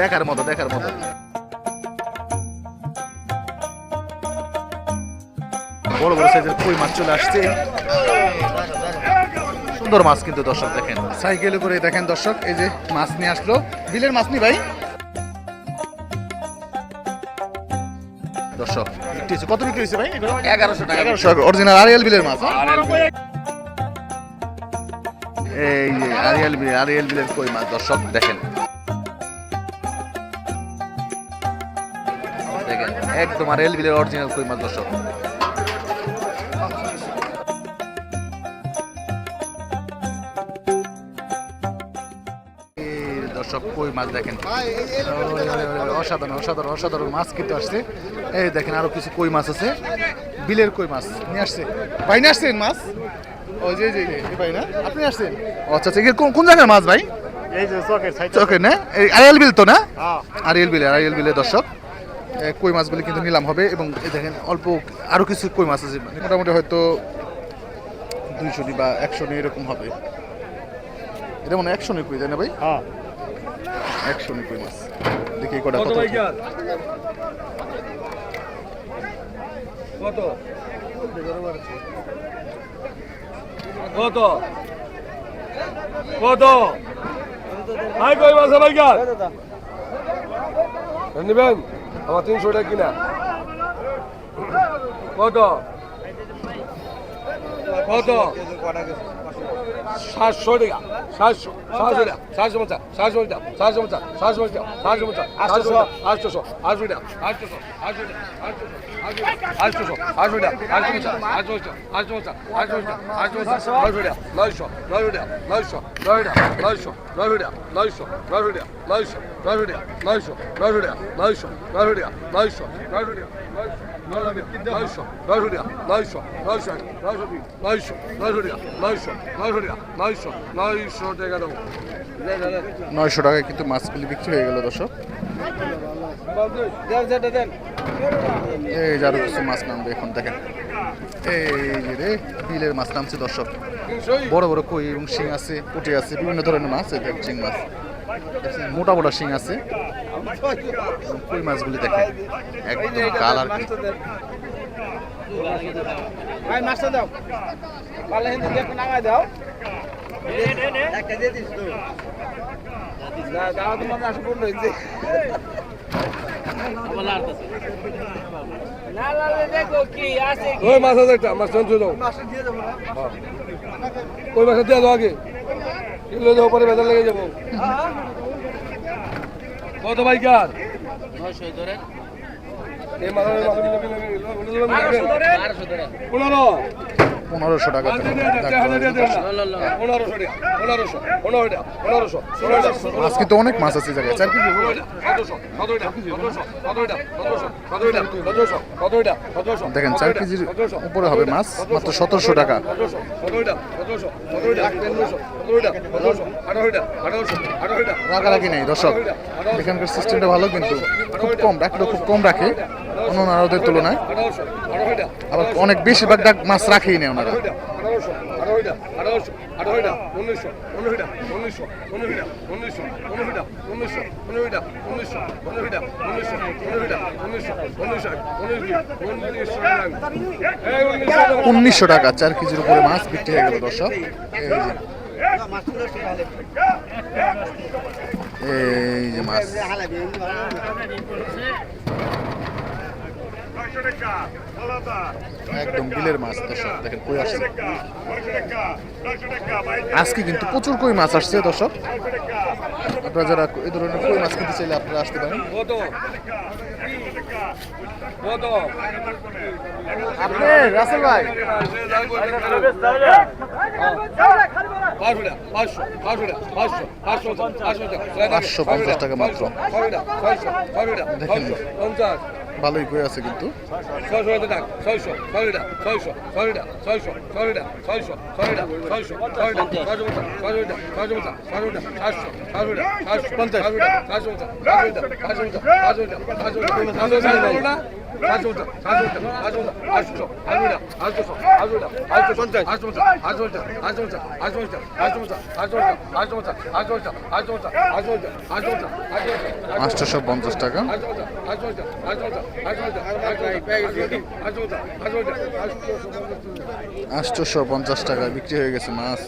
দেখার মতো দেখার মতো। বড় বড় সাইজের কই মাছ চলে আসছে। সুন্দর মাছ কিন্তু দর্শক দেখেন। সাইকেলে করে দেখেন দর্শক এই যে মাছ নিয়ে আসলো। বিলের মাছ নি ভাই? দর্শক কত বিক্রি হয়েছে ভাই? এগারোশো টাকা এগারোশো। অরিজিনাল আরিয়াল বিলের মাছ হ্যাঁ? এই আরিয়াল বিল আরিয়াল বিলের কই মাছ দর্শক দেখেন। একদম আরিয়াল বিলের অরিজিনাল কই মাছ দর্শক। এই দর্শক কই মাছ দেখেন? অসাধারণ অসাধারণ অসাধারণ মাছ কিন্তু আসছে। এই দেখেন আরও কিছু কই মাছ আছে। বিলের কই মাছ? নিয়ে আসছে। ভাই নিয়ে আসছেন মাছ? যে যে যে, এই ভাই না? আপনি আসছেন? আচ্ছা আচ্ছা কোন জায়গার মাছ ভাই? এই যে চকের চোখে না? এই আরিয়াল বিল তো না? আরিয়াল বিলে আরিয়াল বিলে দর্শক। কই মাছগুলি কিন্তু নিলাম হবে এবং এই দেখেন অল্প আরও কিছু কই মাছ আছে মানে মোটামুটি হয়তো দুইশো নি বা একশো নি এরকম হবে এটা মনে হয় একশো নিয়ে কই তাই না ভাই হ্যাঁ একশো নিয়ে কই মাছ দেখি কটা কত কত কত কত হাই কই মাছ ভাই গান নেবেন আমার তিনশো টাকা কিনা কত কত সাতশো টাকা সাতশো সাতশো টাকা সাতশো পঞ্চাশ সাতশো পঞ্চাশ সাতশো পঞ্চাশ সাতশো পঞ্চাশ সাতশো পঞ্চাশ আটশোশো আটশোশো আটশো টাকা আটশোশো আটশো টাকা আটশোশো আটশো টাকা আটশো পঞ্চাশ আটশো পঞ্চাশ আটশো পঞ্চাশ আটশো পঞ্চাশ আটশো পঞ্চাশ নয়শো টাকা নয়শো নয়শো টাকা নয়শো নয় টাকা নয়শো নয়শো টাকা নয়শো নয়শো নয়শো নয়শো টাকা নয়শো নয়শো টাকা নয়শো নয়শো টাকা নয়শো নয়শো টাকা নয়শো নয়শো নয়শো নয়শো নয়শো টাকা নয়শো নয়শো টাকা নয়শো নয়শো টাকা দেবো নয়শো টাকায় কিন্তু মাছগুলি বিক্রি হয়ে গেল দর্শক। এই যে আরও কিছু মাছ নামবে এখন দেখেন। এই রে বিলের মাছ নামছে দর্শক। বড় বড় কই এবং শিং আছে পুঁটি আছে বিভিন্ন ধরনের মাছ এই শিং মাছ। মোটা মোটা শিং আছে। কই মাছগুলি দেখেন একদম কালার ভাই মাছটা দাও। পারলে হিন্দি দেখো নামাই দাও। একটা দিয়ে দিস তো দাও তোমার আসে হয়েছে দেখো ওই মাছ আছে একটা মাছ চঞ্চল দাও। ওই মাছ দিয়ে দাও আগে। এগুলো তো উপরে বেতন লেগে যাব কত বাইকার নয়শো ধরেন পনেরো পনেরোশো টাকা মাছ কিন্তু অনেক মাছ আছে জায়গায় চার কেজি দেখেন চার কেজির উপরে হবে মাছ মাত্র সতেরোশো টাকা রাগারাগি নেই দর্শক এখানকার সিস্টেমটা ভালো কিন্তু খুব কম রাখলেও খুব কম রাখে অন্য ওনারাদের তুলনায়। আবার অনেক বেশিরভাগ ডাক মাছ রাখেই নেই ওনারা। উনিশশো টাকা চার কেজির উপরে মাছ বিক্রি হয়ে গেল, দর্শক। এই যে মাছ। একদম বিলের মাছ দর্শক দেখেন কই আসছে আজকে কিন্তু প্রচুর কই মাছ আসছে দর্শক আপনারা যারা এই ধরনের কই মাছ কিনতে চাইলে আপনারা আসতে পারেন আপনি রাসেল ভাই পাঁচশো পঞ্চাশ টাকা মাত্র। দেখেন। ভালোই কই আছে কিন্তু পঞ্চাশ আটশোশো পঞ্চাশ টাকা। আটশোশো পঞ্চাশ টাকা বিক্রি হয়ে গেছে মাছ।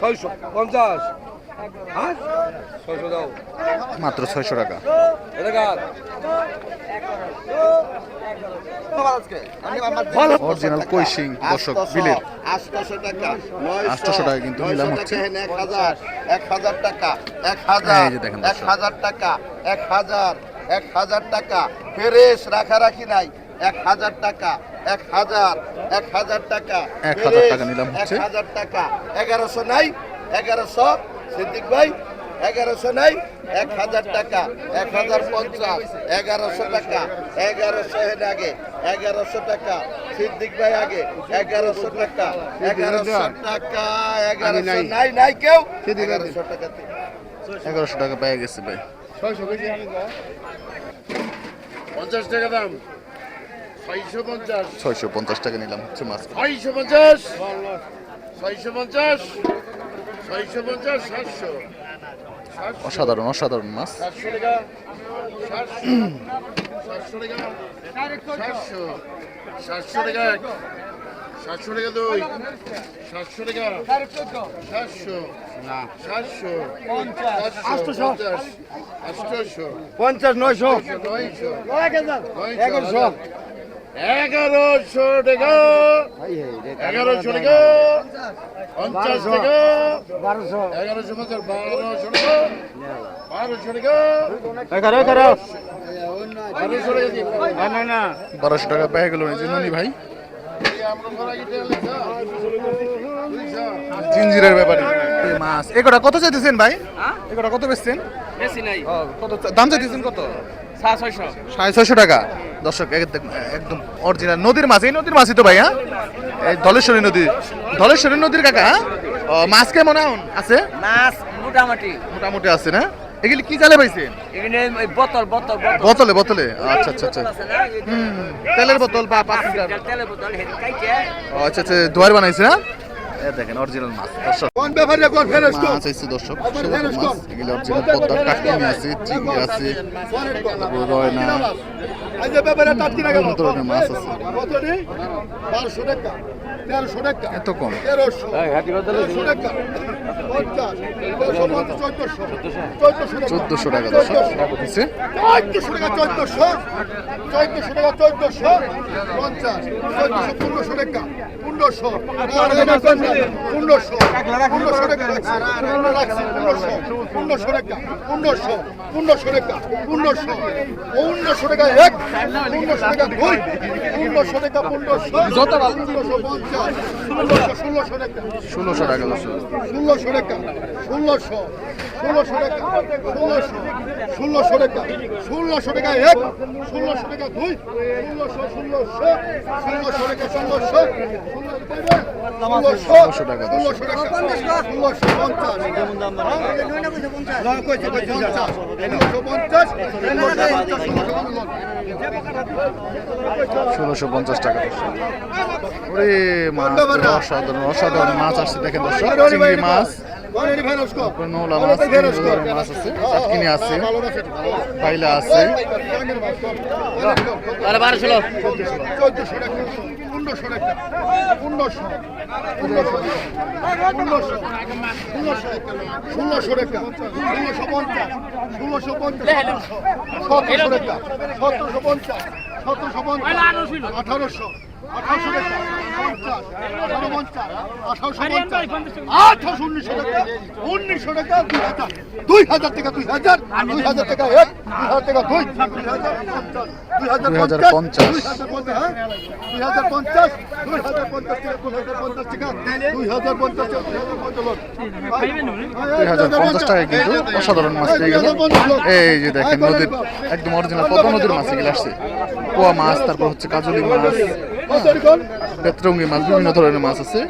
ছয়শো পঞ্চাশ। মাত্র ছয়শো টাকা। অরিজিনাল কই দর্শক বিলের। আটশোশো টাকা 800 টাকা কিন্তু নিলাম হচ্ছে। এক হাজার এক হাজার টাকা এক হাজার এই যে দেখেন এক হাজার টাকা এক হাজার এক হাজার টাকা। ফেরেস রাখারাখি নাই। এক হাজার টাকা এক হাজার এক হাজার টাকা। এক হাজার টাকা নিলাম এক হাজার টাকা। এগারোশো নাই এগারোশো সিদ্দিক ভাই এগারোশো নাই এক হাজার টাকা এক হাজার পঞ্চাশ এগারোশো টাকা এগারোশো হেন আগে এগারোশো টাকা সিদ্দিক ভাই আগে এগারোশো টাকা এগারোশো টাকা এগারোশো নাই নাই কেউ এগারোশো টাকা এগারোশো টাকা পেয়ে গেছে ভাই। পঞ্চাশ টাকা দাম। ছয়শো পঞ্চাশ। ছয়শো পঞ্চাশ টাকা নিলাম হচ্ছে মাছ। ছয়শো পঞ্চাশ। ছয়শো পঞ্চাশ। অসাধারণ অসাধারণ মাছ। সাতশো টাকা সাতশো টাকা সাতশো সাতশো টাকা এক সাতশো টাকা দুই সাতশো টাকা সাতশো সাতশো আটশো আটশোশো পঞ্চাশ নয়শো। নয়শো এগারোশো এগারোশো টাকা। এগারোশো টাকা পঞ্চাশ টাকা। বারোশো। এগারোশো পঞ্চাশ বারোশো টাকা। বারোশো টাকা। এগারো এগারো বারোশো টাকা দিন না না বারোশো টাকা পেয়ে গেল এই ভাই। আমরা জিঞ্জিরের ব্যাপারে মাছ। এগুলা কত চাইতেছেন ভাই? এগুলা কত বেচছেন? বেশি নাই। কত দাম চাইতেছেন কত? সাড়ে ছয়শো। টাকা। দর্শক একদম অরিজিনাল নদীর মাছ। এই নদীর মাছই তো ভাই হ্যাঁ? এই ধলেশ্বরী নদী। ধলেশ্বরী নদীর কাকা হ্যাঁ? মাছ কেমন আছে? মাছ মোটামুটি। মোটামুটি আছে না? এগুলি কি জালে পাইছেন ওই বোতল বোতল বোতল। বোতলে আচ্ছা আচ্ছা আচ্ছা। তেলের বোতল বা পাঁচ লিটার। তেলের বোতল আচ্ছা আচ্ছা দোয়ার বানাইছে না এ দেখেন অরিজিনাল মাছ। দর্শক কোন ব্যাপারে কোন ফেরস মাছ আছে দর্শক মাছ এগুলো অরিজিনাল পদ্মা কাটকিনি আছে চিংড়ি আছে রয়না। আজ ব্যাপারে তাৎকি না বিভিন্ন ধরনের মাছ আছে? এত কম। তেরোশো টাকা। চোদ্দশো টাকা টাকা দিচ্ছে চোদ্দশো টাকা চোদ্দশো। চোদ্দশো টাকা চোদ্দশো। পঞ্চাশ। চোদ্দশো পনেরোশো টাকা। পনেরোশো। পনেরোশো। পনেরোশো টাকা রাখছি। পনেরোশো। পনেরোশো টাকা। পনেরোশো। পনেরোশো টাকা। পনেরোশো। পনেরোশো টাকা এক। পনেরোশো টাকা দুই। পনেরোশো টাকা পনেরোশো। পনেরোশো পঞ্চাশ। ষোলোশো ষোলোশো টাকা। ষোলোশো টাকা দর্শক ষোলোশো টাকা ষোলোশো ষোলোশো টাকা ষোলোশো ষোলোশো টাকা ষোলোশো টাকা এক ষোলোশো টাকা দুই ষোলোশো ষোলোশো ষোলোশো টাকা ষোলোশো ষোলোশো টাকা। ষোলোশো টাকা ষোলোশো পঞ্চাশ। ষোলোশো পঞ্চাশ টাকা অসাধারণ অসাধারণ মাছ আসছে দেখেন দর্শক চিংড়ি মাছ। নৌলা মাছ মাছ আছে কাটকিনি আছে বাইলা আছে বারোশো চোদ্দশো। টাকা পনেরোশো। টাকা পনেরোশো। ষোলোশো ষোলোশো টাকা ষোলোশো পঞ্চাশ। ষোলোশো পঞ্চাশ। সতেরোশো টাকা সতেরোশো পঞ্চাশ। সতেরোশো পঞ্চাশ। আঠারোশো। আঠারোশো টাকা পঞ্চাশ আঠারো পঞ্চাশ আঠারোশো পঞ্চাশ আঠারোশো উনিশশো টাকা দুই হাজার টাকা দুই হাজার দুই হাজার টাকা এক দুই হাজার টাকা দুই দুই হাজার পঞ্চাশ। দুই হাজার পঞ্চাশ হ্যাঁ? দুই হাজার পঞ্চাশ দুই হাজার পঞ্চাশ টাকা দুই হাজার পঞ্চাশ টাকা দুই হাজার পঞ্চাশ টাকা দুই হাজার পঞ্চাশ দুই হাজার পঞ্চাশ টাকায় কিন্তু অসাধারণ মাছ পেয়ে গেল এই যে দেখেন নদীর একদম অরিজিনাল পদ্মা নদীর মাছ এগুলো আসছে পোয়া মাছ তারপর হচ্ছে কাজলি মাছ বেতরঙ্গি মাছ বিভিন্ন ধরনের মাছ আছে।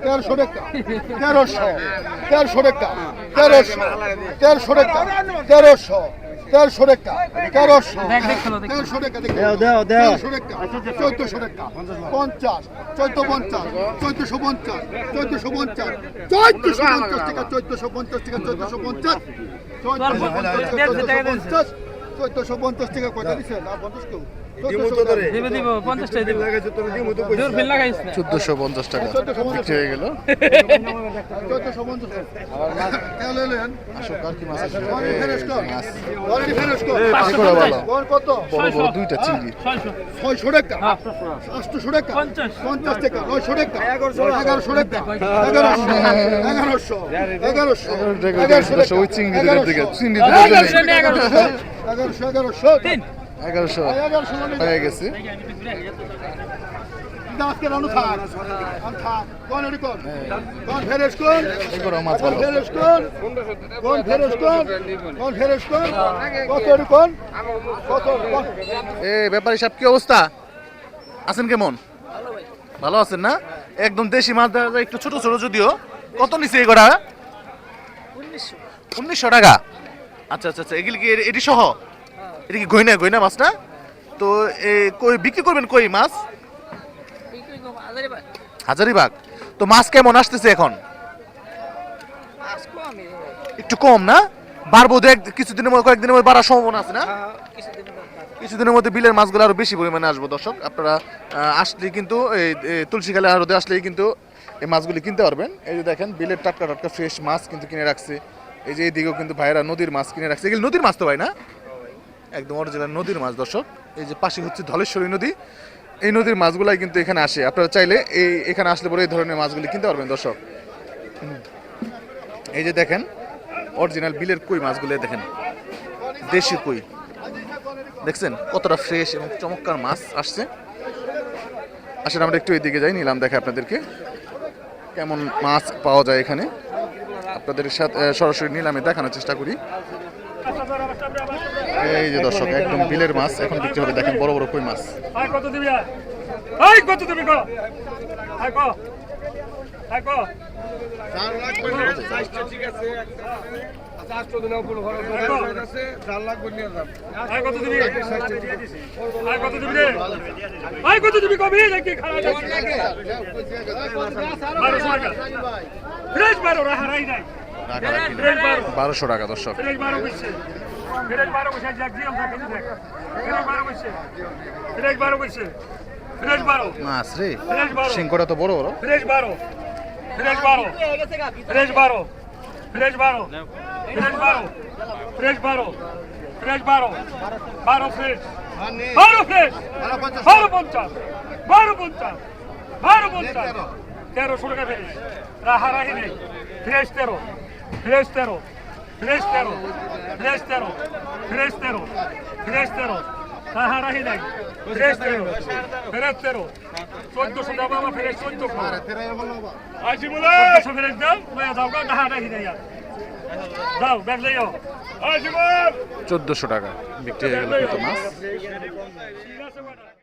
তেরোশো তেরোশো টাকা। তেরোশো টাকা। তেরোশো। তেরোশো টাকা তেরোশো তেরোশো টাকা তেরোশো টাকা চোদ্দশো টাকা। পঞ্চাশ চোদ্দ পঞ্চাশ চোদ্দশো পঞ্চাশ চোদ্দশো পঞ্চাশ চোদ্দশো পঞ্চাশ টাকা চোদ্দশো পঞ্চাশ টাকা চোদ্দশো পঞ্চাশ চোদ্দশো পঞ্চাশ চোদ্দশো পঞ্চাশ টাকা কয়টা দিচ্ছে না পঞ্চাশ কেউ দিব দিব পঞ্চাশটাই দিব জোর ফেল লাগাইছ না। চোদ্দোশো পঞ্চাশ টাকা। বিক্রি হয়ে গেল। বড় বড় দুইটা চিংড়ি। ছয়শো। ছয়শো টাকা? আটশোশো টাকা। পঞ্চাশ। টাকা নয়শো টাকা? এগারোশো। টাকা? এগারোশো। এগারোশো। এগারোশো। এগারোশো ওই চিংড়ি দিকে চিংড়ি এগারোশো এগারোশো। এগারোশো এগারোশো হয়ে গেছে। এ ব্যাপারী সাহেব কি অবস্থা? আছেন কেমন? ভালো আছেন না? একদম দেশি মাছ দেখা যায় একটু ছোট ছোট যদিও। কত নিচে এই করা উনিশশো। টাকা? আচ্ছা আচ্ছা আচ্ছা এগুলি কি এটি সহ? এটা কি গইনা গইনা মাছটা তো কই বিক্রি করবেন কই মাছ? হাজারিবাগ। তো মাছ কেমন আসতেছে এখন? একটু কম না? বাড়বো দু এক কিছুদিনের মধ্যে কয়েকদিনের মধ্যে বাড়ার সম্ভাবনা আছে না? কিছুদিনের মধ্যে বিলের মাছগুলো আরও বেশি পরিমাণে আসব দর্শক। আপনারা আসলে কিন্তু এই এই তুলসীখালে আড়তে আসলেই কিন্তু এই মাছগুলি কিনতে পারবেন। এই যে দেখেন বিলের টাটকা টাটকা ফ্রেশ মাছ কিন্তু কিনে রাখছে। এই যে এইদিকেও কিন্তু ভাইরা নদীর মাছ কিনে রাখছে। এগুলো নদীর মাছ তো ভাই না? একদম অরিজিনাল নদীর মাছ, দর্শক। এই যে পাশে হচ্ছে ধলেশ্বরী নদী। এই নদীর মাছগুলাই কিন্তু এখানে আসে। আপনারা চাইলে এই এখানে আসলে পরে এই ধরনের মাছগুলি কিনতে পারবেন, দর্শক। এই যে দেখেন অরিজিনাল বিলের কই মাছগুলো দেখেন। দেশি কই। দেখছেন? কতটা ফ্রেশ এবং চমৎকার মাছ আসছে। আসলে আমরা একটু এদিকে যাই, নিলাম দেখে আপনাদেরকে কেমন মাছ পাওয়া যায় এখানে। আপনাদের সাথে সরাসরি নিলামে দেখানোর চেষ্টা করি। এই যে দর্শক একদম বিলের মাছ এখন বিক্রি হবে দেখেন বড় বড় কই মাছ। আয় কত দিবি আয় আয় কত দিবি বারোশো টাকা। দর্শক। ফ্রেশ বারো বসছে ফ্রেশ বারো বসে থাকে দেখ ফ্রেশ বারো বসছে ফ্রেশ বারো বসছে ফ্রেশ বারো মাছ রে ফ্রেশ বারো সিংকটা তো বড় বড় পঞ্চাশ। বারো পঞ্চাশ। বারো পঞ্চাশ। তেরোশো টাকা রাহি নেই। ফ্রেশ তেরো। ফ্রেশ তেরো। ফ্রেশ তেরো ফ্রেশ তেরো ফ্রেশ তেরো ফ্রেশ তেরো রাহা রাহি নেই ফ্রেশ তেরো ফ্রেশ তেরো চোদ্দশো টাকা ফ্রেশ চোদ্দশো আসি বলে চোদ্দশো ফ্রেশ দাও লয়ে যাও গা রাহা রাহি নেই আর যাও ব্যাগ লই যাও আসি বল চোদ্দোশো টাকা বিক্রি হয়ে গেল কিন্তু মাছ। ঠিক আছে ম্যাডাম